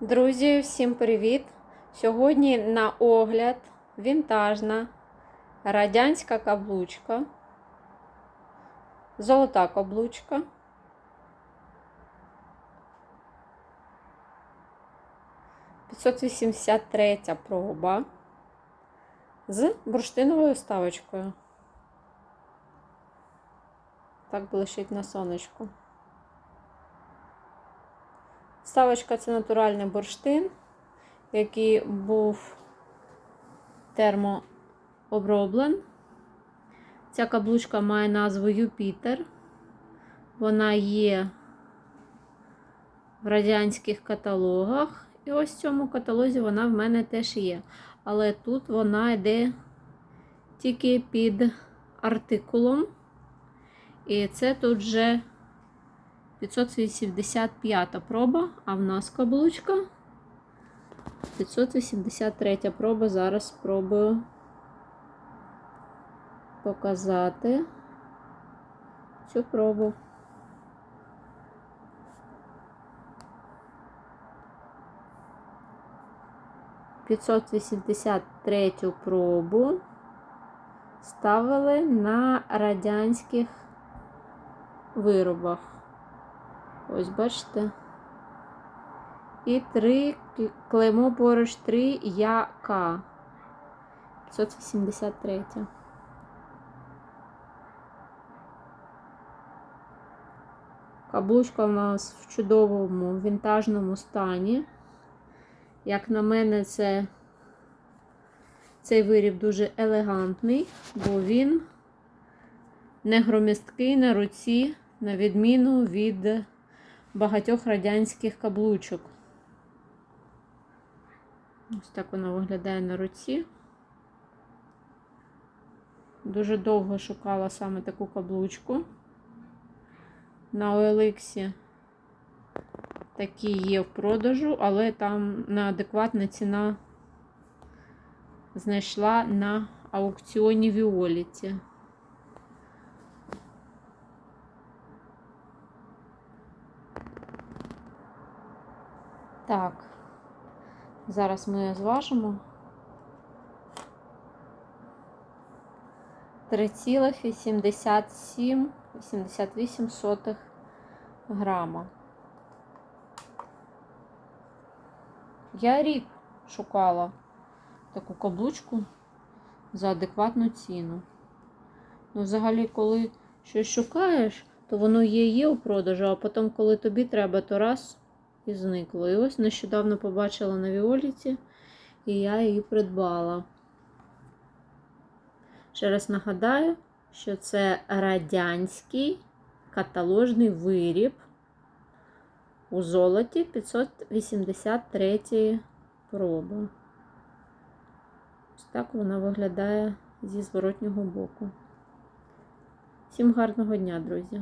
Друзі, всім привіт! Сьогодні на огляд вінтажна радянська каблучка, золота каблучка. П'ятсот вісімдесят третя проба з бурштиновою ставочкою. Так блищить на сонечку. Ставочка це натуральний бурштин, який був термооброблен. Ця каблучка має назву Юпітер. Вона є в радянських каталогах. І ось в цьому каталозі вона в мене теж є. Але тут вона йде тільки під артикулом. І це тут вже 585 проба, а в нас каблучка 583 проба. Зараз спробую показати цю пробу. П'ятсот вісімдесят третю пробу ставили на радянських виробах. Ось бачите. І 3 клеймо поруч 3 ЯК. 583. Каблучка у нас в чудовому вінтажному стані. Як на мене, це цей виріб дуже елегантний, бо він не громісткий на руці на відміну від багатьох радянських каблучок. Ось так вона виглядає на руці. Дуже довго шукала саме таку каблучку. На OLX такі є в продажу, але там неадекватна ціна знайшла на аукціоні Віоліті. Так, зараз ми зважимо 3,87-88 грама. Я рік шукала таку каблучку за адекватну ціну. Ну, взагалі, коли щось шукаєш, то воно є є у продажу, а потім, коли тобі треба, то раз і зникло. І ось нещодавно побачила на Віоліті, і я її придбала. Ще раз нагадаю, що це радянський каталожний виріб у золоті 583 проби. Ось так вона виглядає зі зворотнього боку. Всім гарного дня, друзі!